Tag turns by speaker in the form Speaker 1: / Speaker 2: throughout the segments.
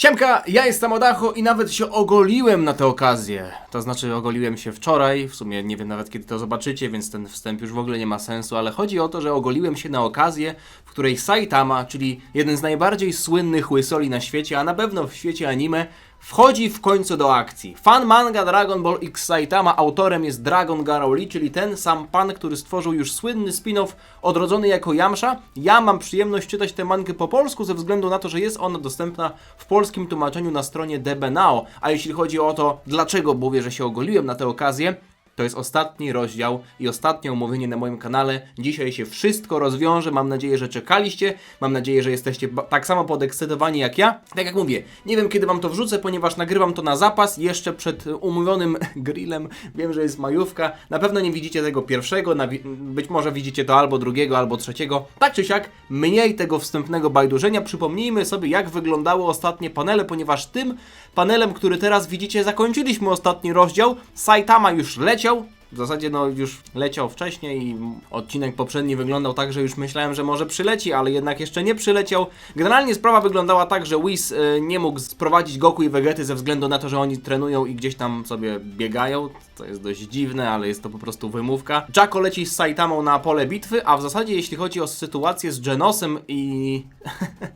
Speaker 1: Siemka, ja jestem Odacho i nawet się ogoliłem na tę okazję. To znaczy ogoliłem się wczoraj, w sumie nie wiem nawet kiedy to zobaczycie, więc ten wstęp już w ogóle nie ma sensu, ale chodzi o to, że ogoliłem się na okazję, w której Saitama, czyli jeden z najbardziej słynnych łysoli na świecie, a na pewno w świecie anime, wchodzi w końcu do akcji. Fan manga Dragon Ball X Saitama autorem jest Dragon Garo Lee, czyli ten sam pan, który stworzył już słynny spin-off odrodzony jako Yamsha. Ja mam przyjemność czytać tę mangę po polsku ze względu na to, że jest ona dostępna w polskim tłumaczeniu na stronie DB Now. A jeśli chodzi o to, dlaczego mówię, że się ogoliłem na tę okazję, to jest ostatni rozdział i ostatnie omówienie na moim kanale. Dzisiaj się wszystko rozwiąże. Mam nadzieję, że czekaliście. Mam nadzieję, że jesteście tak samo podekscytowani jak ja. Tak jak mówię, nie wiem kiedy wam to wrzucę, ponieważ nagrywam to na zapas jeszcze przed e, umówionym grillem. Wiem, że jest majówka. Na pewno nie widzicie tego pierwszego, być może widzicie to albo drugiego, albo trzeciego. Tak czy siak, mniej tego wstępnego bajdurzenia. Przypomnijmy sobie, jak wyglądały ostatnie panele, ponieważ tym panelem, który teraz widzicie, zakończyliśmy ostatni rozdział. Saitama już leciał. W zasadzie no już leciał wcześniej i odcinek poprzedni wyglądał tak, że już myślałem, że może przyleci, ale jednak jeszcze nie przyleciał. Generalnie sprawa wyglądała tak, że Whis y, nie mógł sprowadzić Goku i Vegety ze względu na to, że oni trenują i gdzieś tam sobie biegają. To jest dość dziwne, ale jest to po prostu wymówka. Jacko leci z Saitamą na pole bitwy, a w zasadzie jeśli chodzi o sytuację z Genosem i...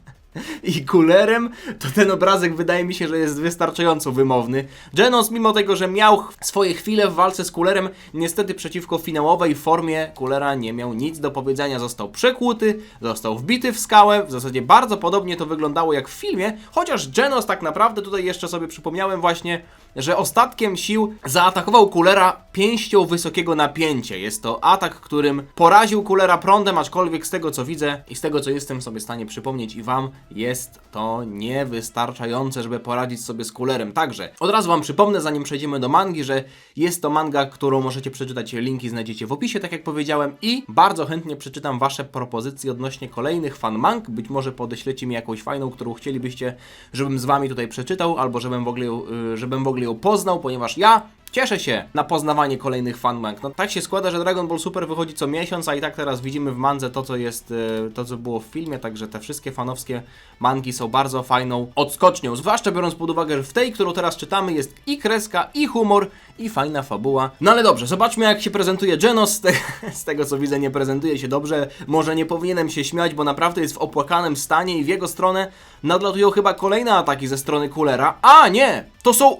Speaker 1: i kulerem, to ten obrazek wydaje mi się, że jest wystarczająco wymowny. Genos, mimo tego, że miał swoje chwile w walce z kulerem, niestety przeciwko finałowej formie kulera nie miał nic do powiedzenia. Został przekłuty, został wbity w skałę. W zasadzie bardzo podobnie to wyglądało jak w filmie, chociaż Genos tak naprawdę tutaj jeszcze sobie przypomniałem właśnie, że ostatkiem sił zaatakował kulera pięścią wysokiego napięcia. Jest to atak, którym poraził kulera prądem, aczkolwiek z tego co widzę i z tego co jestem sobie w stanie przypomnieć i wam, jest to niewystarczające, żeby poradzić sobie z kulerem. Także od razu wam przypomnę, zanim przejdziemy do mangi, że jest to manga, którą możecie przeczytać. Linki znajdziecie w opisie, tak jak powiedziałem, i bardzo chętnie przeczytam wasze propozycje odnośnie kolejnych fan mang. Być może podeślecie mi jakąś fajną, którą chcielibyście, żebym z wami tutaj przeczytał, albo żebym w ogóle, y, żebym w ogóle ją poznał, ponieważ ja Cieszę się na poznawanie kolejnych fanmang. No tak się składa, że Dragon Ball Super wychodzi co miesiąc, a i tak teraz widzimy w mandze to, co jest, e, to co było w filmie, także te wszystkie fanowskie mangi są bardzo fajną odskocznią. Zwłaszcza biorąc pod uwagę, że w tej, którą teraz czytamy, jest i kreska, i humor, i fajna fabuła. No ale dobrze, zobaczmy jak się prezentuje Genos. Z, te, z tego co widzę, nie prezentuje się dobrze. Może nie powinienem się śmiać, bo naprawdę jest w opłakanym stanie i w jego stronę nadlatują chyba kolejne ataki ze strony Kulera. A nie! To są.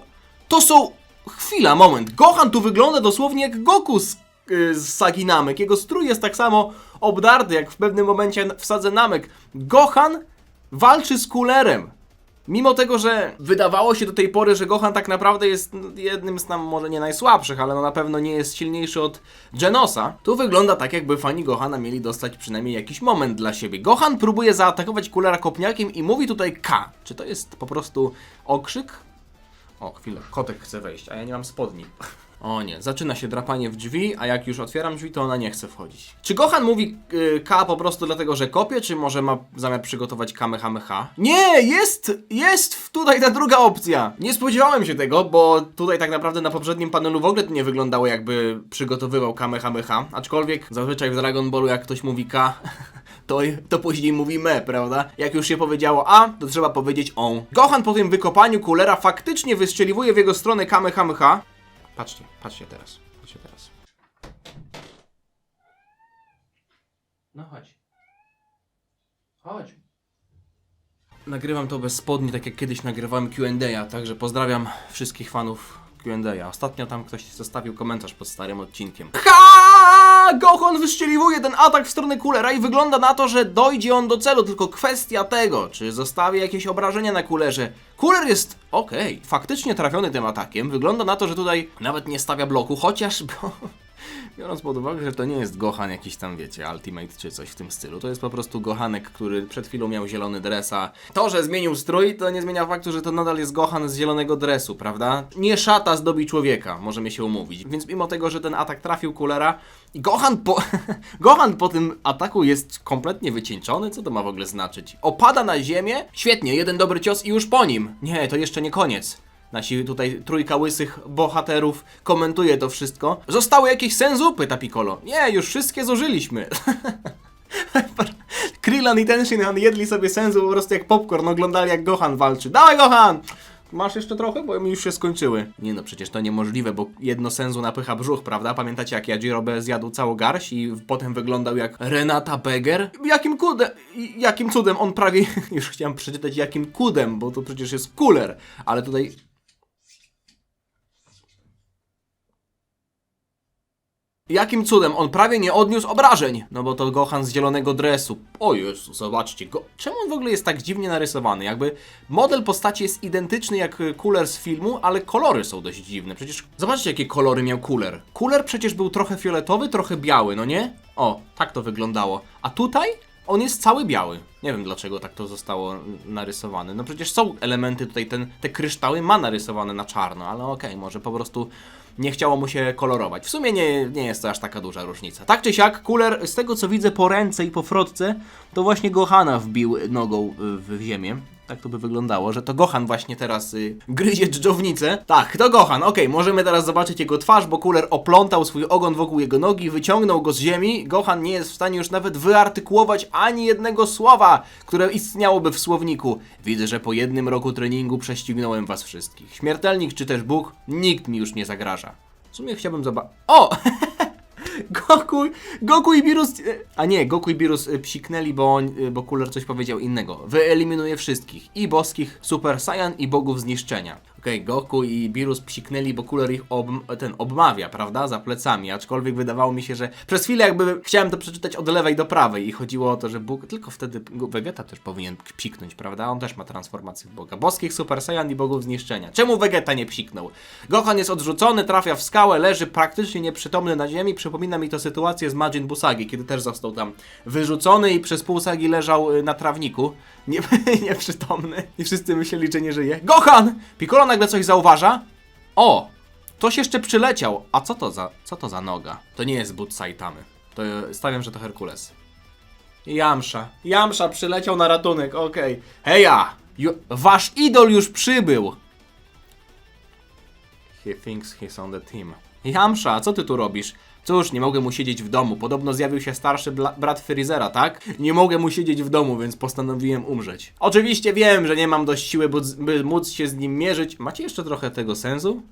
Speaker 1: To są. Chwila, moment. Gohan tu wygląda dosłownie jak Goku z, yy, z Sagi Namek. Jego strój jest tak samo obdarty, jak w pewnym momencie w Sadze Namek. Gohan walczy z Kulerem. Mimo tego, że wydawało się do tej pory, że Gohan tak naprawdę jest jednym z nam może nie najsłabszych, ale no na pewno nie jest silniejszy od Genosa, tu wygląda tak, jakby fani Gohana mieli dostać przynajmniej jakiś moment dla siebie. Gohan próbuje zaatakować Kulera kopniakiem i mówi tutaj K. Czy to jest po prostu okrzyk? O, chwilę, kotek chce wejść, a ja nie mam spodni. O nie, zaczyna się drapanie w drzwi, a jak już otwieram drzwi, to ona nie chce wchodzić. Czy Gohan mówi y, K po prostu dlatego, że kopie, czy może ma zamiar przygotować Kamehameha? Nie, jest, jest tutaj ta druga opcja. Nie spodziewałem się tego, bo tutaj tak naprawdę na poprzednim panelu w ogóle to nie wyglądało jakby przygotowywał Kamehameha, aczkolwiek zazwyczaj w Dragon Ballu jak ktoś mówi K, to, to później mówi me, prawda? Jak już się powiedziało A, to trzeba powiedzieć on. Gohan po tym wykopaniu kulera faktycznie wystrzeliwuje w jego stronę Kamehameha. Patrzcie, patrzcie teraz, patrzcie teraz. No chodź. Chodź. Nagrywam to bez spodni, tak jak kiedyś nagrywałem Q&A, także pozdrawiam wszystkich fanów Q&A. Ostatnio tam ktoś zostawił komentarz pod starym odcinkiem. Ha! Gohan wyszczeliwuje ten atak w stronę Kulera i wygląda na to, że dojdzie on do celu, tylko kwestia tego, czy zostawi jakieś obrażenia na Kulerze. Kuler jest okej, faktycznie trafiony tym atakiem. Wygląda na to, że tutaj nawet nie stawia bloku, chociaż bo... Biorąc pod uwagę, że to nie jest Gohan jakiś tam, wiecie, Ultimate czy coś w tym stylu. To jest po prostu Gohanek, który przed chwilą miał zielony dresa. To, że zmienił strój, to nie zmienia faktu, że to nadal jest Gohan z zielonego dresu, prawda? Nie szata zdobi człowieka, możemy się umówić. Więc mimo tego, że ten atak trafił Kulera i Gohan po... Gohan po tym ataku jest kompletnie wycieńczony, co to ma w ogóle znaczyć? Opada na ziemię? Świetnie, jeden dobry cios i już po nim. Nie, to jeszcze nie koniec. Nasi tutaj trójka łysych bohaterów komentuje to wszystko. Zostały jakieś senzupy, ta Piccolo. Nie, już wszystkie zużyliśmy. Krillan i Tenshinhan jedli sobie sensu po prostu jak popcorn, oglądali jak Gohan walczy. Dawaj Gohan! Masz jeszcze trochę? Bo mi już się skończyły. Nie no, przecież to niemożliwe, bo jedno sensu napycha brzuch, prawda? Pamiętacie jak Yajirobe zjadł całą garść i potem wyglądał jak Renata Beger? Jakim cudem, jakim cudem on prawie, już chciałem przeczytać jakim kudem, bo to przecież jest kuler, ale tutaj Jakim cudem on prawie nie odniósł obrażeń? No bo to Gohan z zielonego dresu. O Jezu, zobaczcie go. Czemu on w ogóle jest tak dziwnie narysowany? Jakby model postaci jest identyczny jak Cooler z filmu, ale kolory są dość dziwne. Przecież zobaczcie jakie kolory miał Cooler. Cooler przecież był trochę fioletowy, trochę biały, no nie? O, tak to wyglądało. A tutaj on jest cały biały. Nie wiem dlaczego tak to zostało narysowane. No przecież są elementy tutaj, ten, te kryształy ma narysowane na czarno, ale okej, może po prostu nie chciało mu się kolorować. W sumie nie, nie jest to aż taka duża różnica. Tak czy siak, Cooler, z tego co widzę po ręce i po frotce, to właśnie Gohana wbił nogą w ziemię. Tak to by wyglądało, że to Gohan właśnie teraz y, gryzie dżdżownicę. Tak, to Gohan, okej, możemy teraz zobaczyć jego twarz, bo Cooler oplątał swój ogon wokół jego nogi, wyciągnął go z ziemi. Gohan nie jest w stanie już nawet wyartykułować ani jednego słowa, które istniałoby w słowniku. Widzę, że po jednym roku treningu prześcignąłem was wszystkich. Śmiertelnik czy też Bóg, nikt mi już nie zagraża. W sumie chciałbym zobaczyć... O! Goku, Goku i Birus. A nie, Goku i Birus y, psiknęli, bo, y, bo Cooler coś powiedział innego. Wyeliminuje wszystkich. I boskich Super Saiyan i bogów zniszczenia. Okej, Goku i Birus psiknęli, bo Cooler ich ob, ten obmawia, prawda? Za plecami. Aczkolwiek wydawało mi się, że przez chwilę jakby chciałem to przeczytać od lewej do prawej i chodziło o to, że Bóg. Tylko wtedy Vegeta też powinien psiknąć, prawda? On też ma transformację w Boga. Boskich Super Saiyan i bogów zniszczenia. Czemu Vegeta nie psiknął? Gohan jest odrzucony, trafia w skałę, leży praktycznie nieprzytomny na ziemi. Przypomina mi to sytuację z Majin Busagi, kiedy też został tam wyrzucony i przez pół sagi leżał y, na trawniku. Nie, nieprzytomny. I wszyscy myśleli, że nie żyje. Gohan! Piccolo nagle coś zauważa. O! Ktoś jeszcze przyleciał. A co to za, co to za noga? To nie jest but Saitamy. To y, stawiam, że to Herkules. Jamsza. Jamsza przyleciał na ratunek, okej. Heja! Ju- wasz idol już przybył! He thinks he's on the team. Jamsza, co ty tu robisz? Cóż, nie mogę mu siedzieć w domu. Podobno zjawił się starszy brat Freezera, tak? Nie mogę mu siedzieć w domu, więc postanowiłem umrzeć. Oczywiście wiem, że nie mam dość siły, by, by móc się z nim mierzyć. Macie jeszcze trochę tego sensu?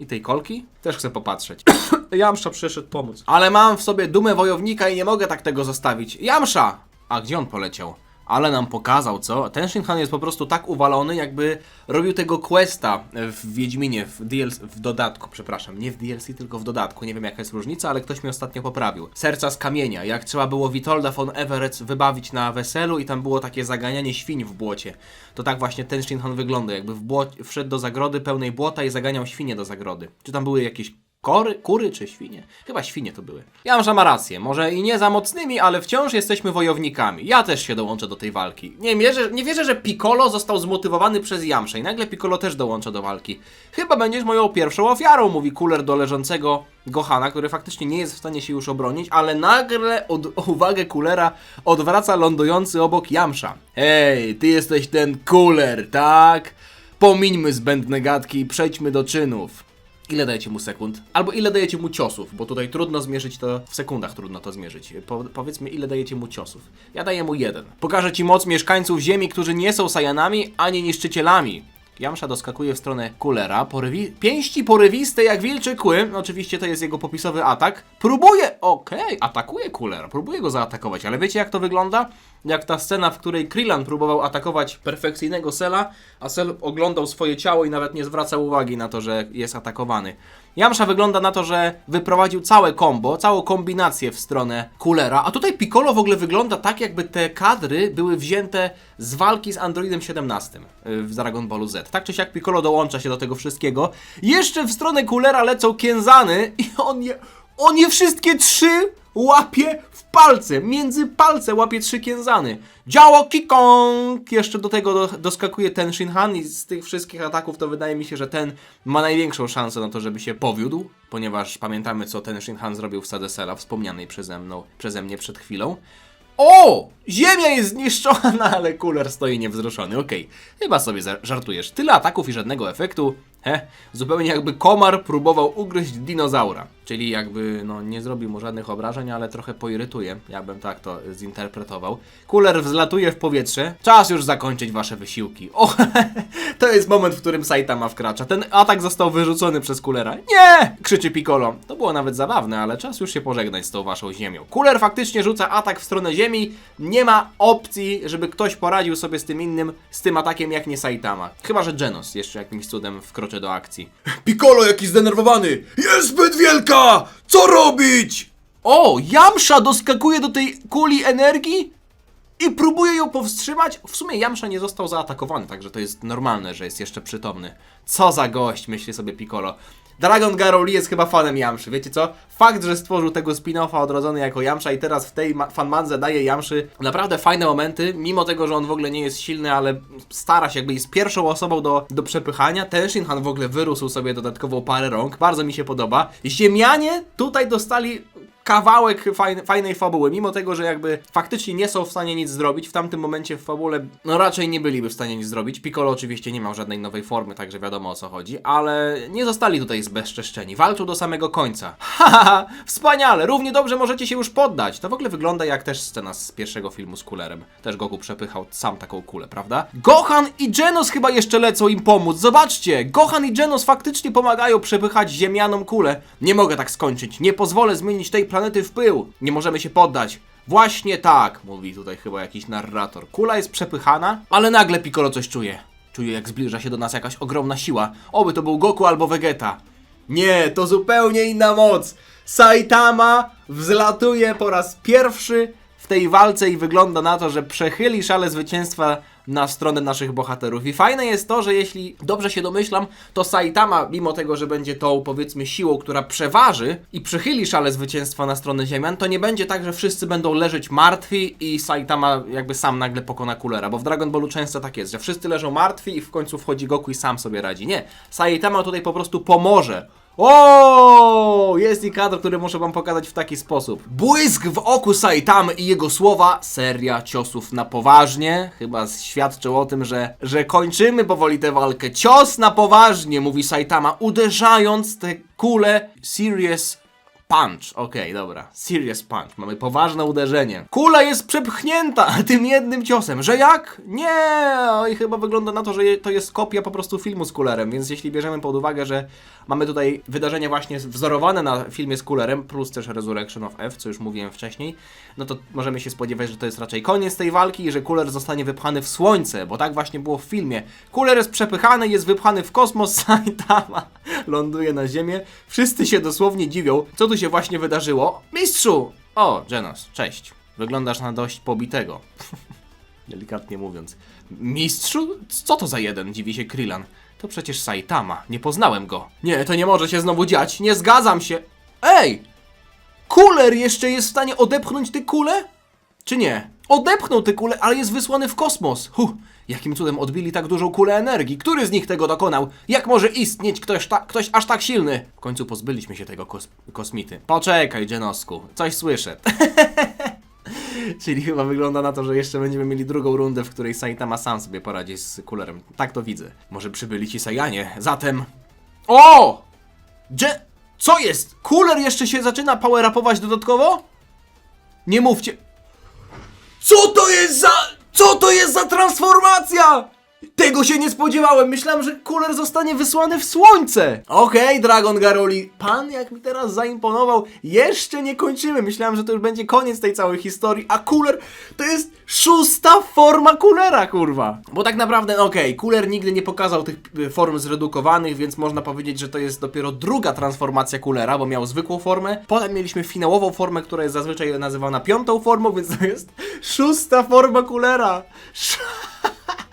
Speaker 1: I tej kolki? Też chcę popatrzeć. Jamsza przyszedł pomóc. Ale mam w sobie dumę wojownika i nie mogę tak tego zostawić. Jamsza! A gdzie on poleciał? Ale nam pokazał, co? Ten Shinhan jest po prostu tak uwalony, jakby robił tego questa w Wiedźminie, w DLC, w dodatku, przepraszam, nie w DLC, tylko w dodatku. Nie wiem jaka jest różnica, ale ktoś mi ostatnio poprawił. Serca z kamienia, jak trzeba było Witolda von Everett wybawić na weselu i tam było takie zaganianie świń w błocie. To tak właśnie ten Shinhan wygląda, jakby w wszedł do zagrody pełnej błota i zaganiał świnie do zagrody. Czy tam były jakieś Kory, kury czy świnie? Chyba świnie to były. Jamża ma rację, może i nie za mocnymi, ale wciąż jesteśmy wojownikami. Ja też się dołączę do tej walki. Nie wierzę, nie wierzę że Piccolo został zmotywowany przez Jamszę i nagle Piccolo też dołącza do walki. Chyba będziesz moją pierwszą ofiarą, mówi Cooler do leżącego Gohana, który faktycznie nie jest w stanie się już obronić, ale nagle od, uwagę Coolera odwraca lądujący obok Jamsza. Hej, ty jesteś ten Cooler, tak? Pomińmy zbędne gadki i przejdźmy do czynów. Ile dajecie mu sekund? Albo ile dajecie mu ciosów? Bo tutaj trudno zmierzyć to, w sekundach trudno to zmierzyć. Po, powiedzmy, ile dajecie mu ciosów. Ja daję mu jeden. Pokażę ci moc mieszkańców Ziemi, którzy nie są Sajanami, ani niszczycielami. Jamsza doskakuje w stronę Kulera. Porywi... Pięści porywiste jak wilczy kły. Oczywiście to jest jego popisowy atak. Próbuje... Okej, atakuje Kulera. Próbuje go zaatakować, ale wiecie jak to wygląda? Jak ta scena, w której Krillan próbował atakować perfekcyjnego Sela, a Sel oglądał swoje ciało i nawet nie zwracał uwagi na to, że jest atakowany. Jamsza wygląda na to, że wyprowadził całe combo, całą kombinację w stronę Kulera, a tutaj Piccolo w ogóle wygląda tak, jakby te kadry były wzięte z walki z Androidem 17 y, w Dragon Ballu Z. Tak czy siak Piccolo dołącza się do tego wszystkiego. Jeszcze w stronę Kulera lecą Kienzany i on je, on je wszystkie trzy łapie w palce, między palce łapie trzy kienzany. Działo Kikong! Jeszcze do tego do, doskakuje ten Shinhan i z tych wszystkich ataków to wydaje mi się, że ten ma największą szansę na to, żeby się powiódł, ponieważ pamiętamy co ten Shinhan zrobił w Sadesela, wspomnianej przeze mną, przeze mnie przed chwilą. O! Ziemia jest zniszczona, ale Cooler stoi niewzruszony. Okej, chyba sobie żartujesz. Tyle ataków i żadnego efektu. He, zupełnie jakby komar próbował ugryźć dinozaura. Czyli jakby, no, nie zrobił mu żadnych obrażeń, ale trochę poirytuje. Ja bym tak to zinterpretował. Kuler wzlatuje w powietrze. Czas już zakończyć wasze wysiłki. O, to jest moment, w którym Saitama wkracza. Ten atak został wyrzucony przez Kulera. Nie! krzyczy Piccolo. To było nawet zabawne, ale czas już się pożegnać z tą waszą ziemią. Kuler faktycznie rzuca atak w stronę ziemi. Nie ma opcji, żeby ktoś poradził sobie z tym innym, z tym atakiem jak nie Saitama. Chyba, że Genos jeszcze jakimś cudem wkroczy do akcji.
Speaker 2: Piccolo jakiś zdenerwowany! Jest zbyt wielka! Co robić?
Speaker 1: O, Jamsza doskakuje do tej kuli energii i próbuje ją powstrzymać. W sumie Jamsza nie został zaatakowany, także to jest normalne, że jest jeszcze przytomny. Co za gość, myśli sobie Piccolo. Dragon Garoli jest chyba fanem Jamszy, wiecie co? Fakt, że stworzył tego spin-offa odrodzony jako Jamsza i teraz w tej ma- fanmadze daje Jamszy naprawdę fajne momenty, mimo tego, że on w ogóle nie jest silny, ale stara się, jakby jest pierwszą osobą do, do przepychania. Ten Shinhan w ogóle wyrósł sobie dodatkowo parę rąk, bardzo mi się podoba. Ziemianie tutaj dostali kawałek fajne, fajnej fabuły, mimo tego, że jakby faktycznie nie są w stanie nic zrobić, w tamtym momencie w fabule no raczej nie byliby w stanie nic zrobić. Piccolo oczywiście nie miał żadnej nowej formy, także wiadomo o co chodzi, ale nie zostali tutaj zbezczeszczeni, walczą do samego końca. Haha, wspaniale, równie dobrze możecie się już poddać. To w ogóle wygląda jak też scena z pierwszego filmu z Kulerem. Też Goku przepychał sam taką kulę, prawda? Gohan i Genos chyba jeszcze lecą im pomóc, zobaczcie! Gohan i Genos faktycznie pomagają przepychać ziemianą kulę. Nie mogę tak skończyć, nie pozwolę zmienić tej planety w pył. Nie możemy się poddać. Właśnie tak, mówi tutaj chyba jakiś narrator. Kula jest przepychana, ale nagle Piccolo coś czuje. Czuje jak zbliża się do nas jakaś ogromna siła. Oby to był Goku albo Vegeta. Nie, to zupełnie inna moc. Saitama wzlatuje po raz pierwszy w tej walce i wygląda na to, że przechyli szale zwycięstwa na stronę naszych bohaterów. I fajne jest to, że jeśli dobrze się domyślam, to Saitama, mimo tego, że będzie tą powiedzmy siłą, która przeważy i przychyli szale zwycięstwa na stronę Ziemian, to nie będzie tak, że wszyscy będą leżeć martwi i Saitama jakby sam nagle pokona Kulera, bo w Dragon Ballu często tak jest, że wszyscy leżą martwi i w końcu wchodzi Goku i sam sobie radzi. Nie, Saitama tutaj po prostu pomoże. O, Jest i kadr, który muszę wam pokazać w taki sposób. Błysk w oku Saitamy i jego słowa, seria ciosów na poważnie, chyba świadczył o tym, że, że kończymy powoli tę walkę. Cios na poważnie, mówi Saitama, uderzając te kule serious punch. Okej, dobra. Serious punch. Mamy poważne uderzenie. Kula jest przepchnięta tym jednym ciosem. Że jak? Nie! Oj, chyba wygląda na to, że to jest kopia po prostu filmu z Kulerem, więc jeśli bierzemy pod uwagę, że mamy tutaj wydarzenia właśnie wzorowane na filmie z Kulerem, plus też Resurrection of F, co już mówiłem wcześniej, no to możemy się spodziewać, że to jest raczej koniec tej walki i że Kuler zostanie wypchany w słońce, bo tak właśnie było w filmie. Kuler jest przepychany, jest wypchany w kosmos, Saitama ląduje na ziemię. Wszyscy się dosłownie dziwią, co tu się właśnie wydarzyło. Mistrzu! O, Genos, cześć. Wyglądasz na dość pobitego. Delikatnie mówiąc. Mistrzu? Co to za jeden? Dziwi się Krylan. To przecież Saitama. Nie poznałem go. Nie, to nie może się znowu dziać. Nie zgadzam się. Ej! Kuler jeszcze jest w stanie odepchnąć tę kulę? Czy nie? Odepchnął tę kulę, ale jest wysłany w kosmos. Huh, jakim cudem odbili tak dużą kulę energii? Który z nich tego dokonał? Jak może istnieć ktoś, ta, ktoś aż tak silny? W końcu pozbyliśmy się tego kos kosmity. Poczekaj, Genosku. Coś słyszę. Czyli chyba wygląda na to, że jeszcze będziemy mieli drugą rundę, w której Saitama sam sobie poradzi z kulerem. Tak to widzę. Może przybyli ci Saiyanie. Zatem... O! Dże... Co jest? Kuler jeszcze się zaczyna power-upować dodatkowo? Nie mówcie... Co to jest za... Co to jest za transformacja? Tego się nie spodziewałem. Myślałem, że Kuler zostanie wysłany w słońce. Okej, Dragon Garoli. Pan jak mi teraz zaimponował. Jeszcze nie kończymy. Myślałem, że to już będzie koniec tej całej historii. A Kuler to jest szósta forma Kulera, kurwa. Bo tak naprawdę, okej, Kuler nigdy nie pokazał tych y, form zredukowanych, więc można powiedzieć, że to jest dopiero druga transformacja Kulera, bo miał zwykłą formę. Potem mieliśmy finałową formę, która jest zazwyczaj nazywana piątą formą, więc to jest szósta forma Kulera.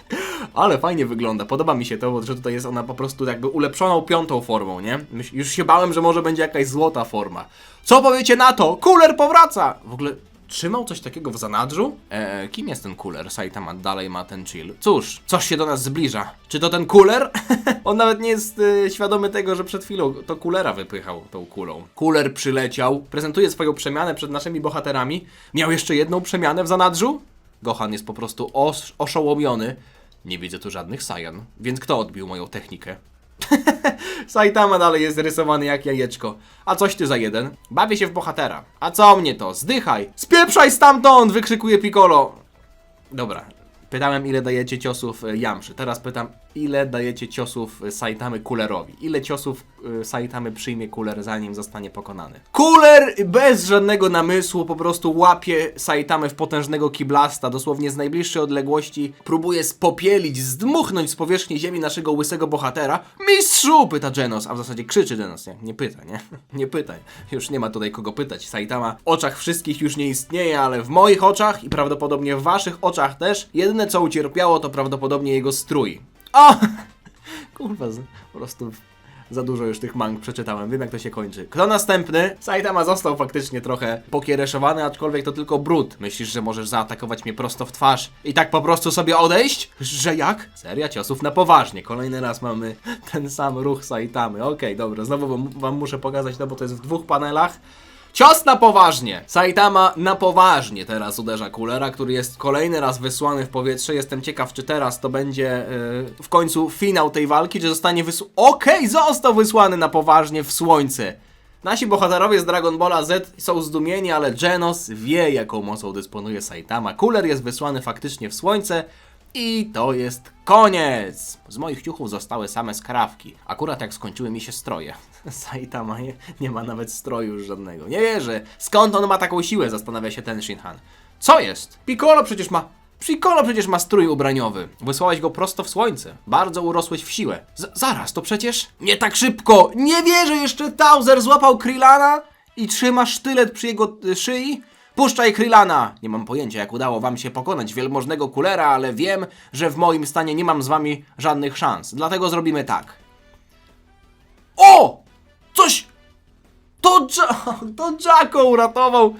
Speaker 1: Ale fajnie wygląda, podoba mi się to, bo że tutaj jest ona po prostu jakby ulepszoną piątą formą, nie? Myśl, już się bałem, że może będzie jakaś złota forma. Co powiecie na to? Kuler powraca! W ogóle trzymał coś takiego w zanadrzu? Eee, kim jest ten kuler? Saitama dalej ma ten chill. Cóż, coś się do nas zbliża. Czy to ten kuler? On nawet nie jest e, świadomy tego, że przed chwilą to kulera wypychał tą kulą. Kuler przyleciał, prezentuje swoją przemianę przed naszymi bohaterami. Miał jeszcze jedną przemianę w zanadrzu? Gohan jest po prostu os- oszołomiony. Nie widzę tu żadnych Saiyan. Więc kto odbił moją technikę? Saitama dalej jest rysowany jak jajeczko. A coś ty za jeden? Bawię się w bohatera. A co mnie to? Zdychaj! Spieprzaj stamtąd! wykrzykuje Piccolo. Dobra. Pytałem, ile dajecie ciosów y, Jamszy. Teraz pytam, ile dajecie ciosów y, Saitamy Kulerowi. Ile ciosów y, Saitamy przyjmie Kuler, zanim zostanie pokonany. Kuler bez żadnego namysłu po prostu łapie Saitamę w potężnego kiblasta, dosłownie z najbliższej odległości. Próbuje spopielić, zdmuchnąć z powierzchni ziemi naszego łysego bohatera. Mistrzu! Pyta Genos, a w zasadzie krzyczy Genos. Nie, nie pyta, nie? Nie pytaj. Już nie ma tutaj kogo pytać. Saitama w oczach wszystkich już nie istnieje, ale w moich oczach i prawdopodobnie w waszych oczach też, jedyne co ucierpiało to prawdopodobnie jego strój. O! Kurwa, po prostu za dużo już tych mang przeczytałem, wiem jak to się kończy. Kto następny? Saitama został faktycznie trochę pokiereszowany, aczkolwiek to tylko brud. Myślisz, że możesz zaatakować mnie prosto w twarz i tak po prostu sobie odejść? Że jak? Seria ciosów na poważnie. Kolejny raz mamy ten sam ruch Saitamy. Okej, dobra, znowu wam, wam muszę pokazać to, bo to jest w dwóch panelach. Cios na poważnie! Saitama na poważnie teraz uderza Kulera, który jest kolejny raz wysłany w powietrze. Jestem ciekaw, czy teraz to będzie yy, w końcu finał tej walki, czy zostanie wysłany. Okej, został wysłany na poważnie w słońce. Nasi bohaterowie z Dragon Balla Z są zdumieni, ale Genos wie, jaką mocą dysponuje Saitama. Kuler jest wysłany faktycznie w słońce. I to jest koniec! Z moich ciuchów zostały same skrawki. Akurat jak skończyły mi się stroje. Saitama nie, nie ma nawet stroju już żadnego. Nie wierzę. Skąd on ma taką siłę? Zastanawia się ten Shinhan. Co jest? Piccolo przecież ma... Piccolo przecież ma strój ubraniowy. Wysłałeś go prosto w słońce. Bardzo urosłeś w siłę. Z zaraz, to przecież... Nie tak szybko! Nie wierzę! Jeszcze Tauzer złapał Krillana i trzyma sztylet przy jego y, szyi? Puszczaj Krillana! Nie mam pojęcia, jak udało wam się pokonać wielmożnego kulera, ale wiem, że w moim stanie nie mam z wami żadnych szans. Dlatego zrobimy tak. O! Coś! To, to Jacko uratował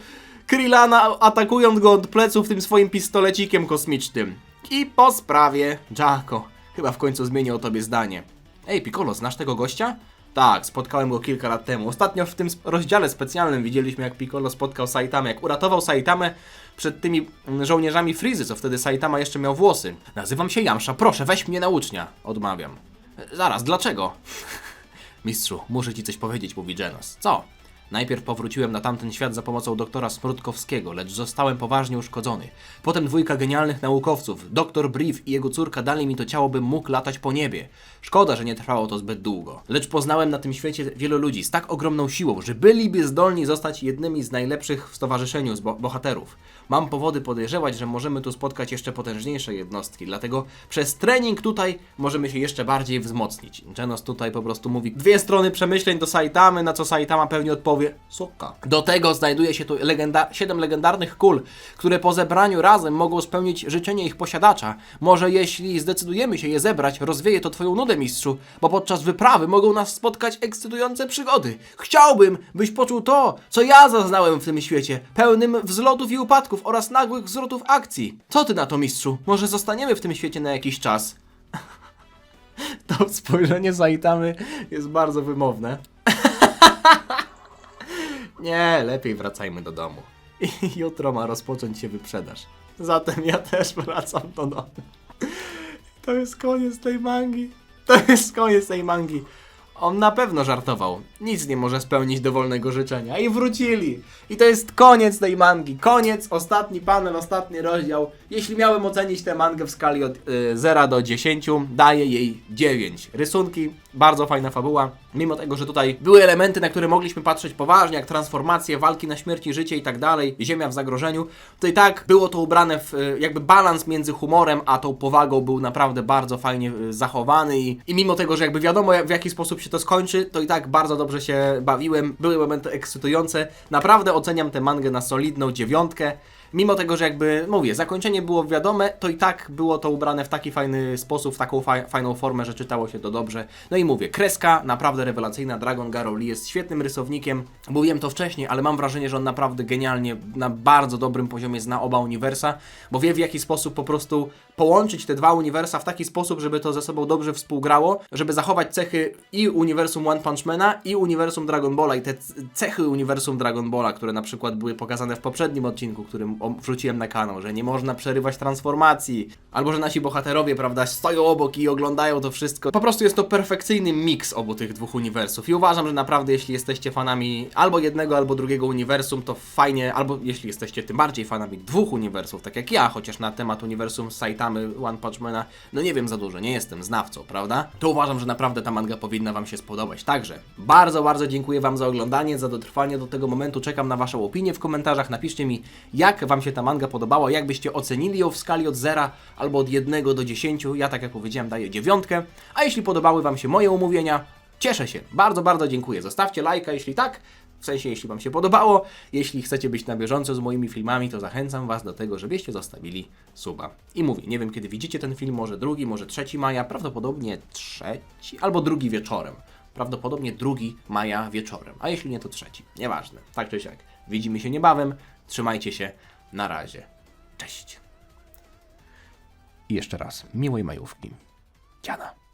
Speaker 1: Krillana, atakując go od pleców tym swoim pistolecikiem kosmicznym. I po sprawie, Jacko, chyba w końcu zmienię o tobie zdanie. Ej, Piccolo, znasz tego gościa? Tak, spotkałem go kilka lat temu. Ostatnio w tym rozdziale specjalnym widzieliśmy, jak Piccolo spotkał Saitamę, jak uratował Saitamę przed tymi mm, żołnierzami Frizy, co wtedy Saitama jeszcze miał włosy. Nazywam się Jamsza, proszę, weź mnie na ucznia. Odmawiam. Zaraz, dlaczego? Mistrzu, muszę ci coś powiedzieć, mówi Genos. Co? Najpierw powróciłem na tamten świat za pomocą doktora Smrutkowskiego, lecz zostałem poważnie uszkodzony. Potem dwójka genialnych naukowców, doktor Brief i jego córka dali mi to ciało, bym mógł latać po niebie. Szkoda, że nie trwało to zbyt długo. Lecz poznałem na tym świecie wielu ludzi z tak ogromną siłą, że byliby zdolni zostać jednymi z najlepszych w stowarzyszeniu z bo bohaterów. Mam powody podejrzewać, że możemy tu spotkać jeszcze potężniejsze jednostki, dlatego przez trening tutaj możemy się jeszcze bardziej wzmocnić. Genos tutaj po prostu mówi dwie strony przemyśleń do Saitamy, na co Saitama pewnie odpowie Soka. Do tego znajduje się tu legenda siedem legendarnych kul, które po zebraniu razem mogą spełnić życzenie ich posiadacza. Może jeśli zdecydujemy się je zebrać, rozwieje to twoją nudę, mistrzu, bo podczas wyprawy mogą nas spotkać ekscytujące przygody. Chciałbym, byś poczuł to, co ja zaznałem w tym świecie, pełnym wzlotów i upadków oraz nagłych zwrotów akcji. Co ty na to, mistrzu? Może zostaniemy w tym świecie na jakiś czas? To spojrzenie Saitamy jest bardzo wymowne. Nie, lepiej wracajmy do domu. I jutro ma rozpocząć się wyprzedaż. Zatem ja też wracam do domu. To jest koniec tej mangi. To jest koniec tej mangi. On na pewno żartował. Nic nie może spełnić dowolnego życzenia. I wrócili. I to jest koniec tej mangi. Koniec, ostatni panel, ostatni rozdział. Jeśli miałem ocenić tę mangę w skali od y, 0 do 10, daję jej 9. Rysunki, bardzo fajna fabuła. Mimo tego, że tutaj były elementy, na które mogliśmy patrzeć poważnie, jak transformacje, walki na śmierć i życie i tak dalej, ziemia w zagrożeniu, to i tak było to ubrane w y, jakby balans między humorem a tą powagą był naprawdę bardzo fajnie y, zachowany i, i mimo tego, że jakby wiadomo w jaki sposób się to skończy, to i tak bardzo dobrze się bawiłem, były momenty ekscytujące. Naprawdę oceniam tę mangę na solidną dziewiątkę. Mimo tego, że jakby, mówię, zakończenie było wiadome, to i tak było to ubrane w taki fajny sposób, w taką fa fajną formę, że czytało się to dobrze. No i mówię, kreska naprawdę rewelacyjna, Dragon Garo Lee jest świetnym rysownikiem. Mówiłem to wcześniej, ale mam wrażenie, że on naprawdę genialnie, na bardzo dobrym poziomie zna oba uniwersa, bo wie w jaki sposób po prostu połączyć te dwa uniwersa w taki sposób, żeby to ze sobą dobrze współgrało, żeby zachować cechy i uniwersum One Punch Mana i uniwersum Dragon Balla i te cechy uniwersum Dragon Balla, które na przykład były pokazane w poprzednim odcinku, którym wrzuciłem na kanał, że nie można przerywać transformacji, albo że nasi bohaterowie, prawda, stoją obok i oglądają to wszystko. Po prostu jest to perfekcyjny miks obu tych dwóch uniwersów i uważam, że naprawdę jeśli jesteście fanami albo jednego, albo drugiego uniwersum, to fajnie, albo jeśli jesteście tym bardziej fanami dwóch uniwersów, tak jak ja, chociaż na temat uniwersum Saitamy One Punch Mana, no nie wiem za dużo, nie jestem znawcą, prawda? To uważam, że naprawdę ta manga powinna Wam się spodobać. Także bardzo, bardzo dziękuję Wam za oglądanie, za dotrwanie do tego momentu. Czekam na Waszą opinię w komentarzach. Napiszcie mi, jak Wam się ta manga podobała, jak byście ocenili ją w skali od 0 albo od 1 do 10. Ja, tak jak powiedziałem, daję dziewiątkę. A jeśli podobały Wam się moje omówienia, cieszę się. Bardzo, bardzo dziękuję. Zostawcie lajka, jeśli tak. W sensie, jeśli Wam się podobało, jeśli chcecie być na bieżąco z moimi filmami, to zachęcam Was do tego, żebyście zostawili suba. I mówię, nie wiem kiedy widzicie ten film, może drugi, może trzeci maja, prawdopodobnie trzeci albo drugi wieczorem. Prawdopodobnie drugi maja wieczorem, a jeśli nie, to trzeci. Nieważne, tak czy siak. Widzimy się niebawem, trzymajcie się, na razie. Cześć. I jeszcze raz, miłej majówki. Dziana.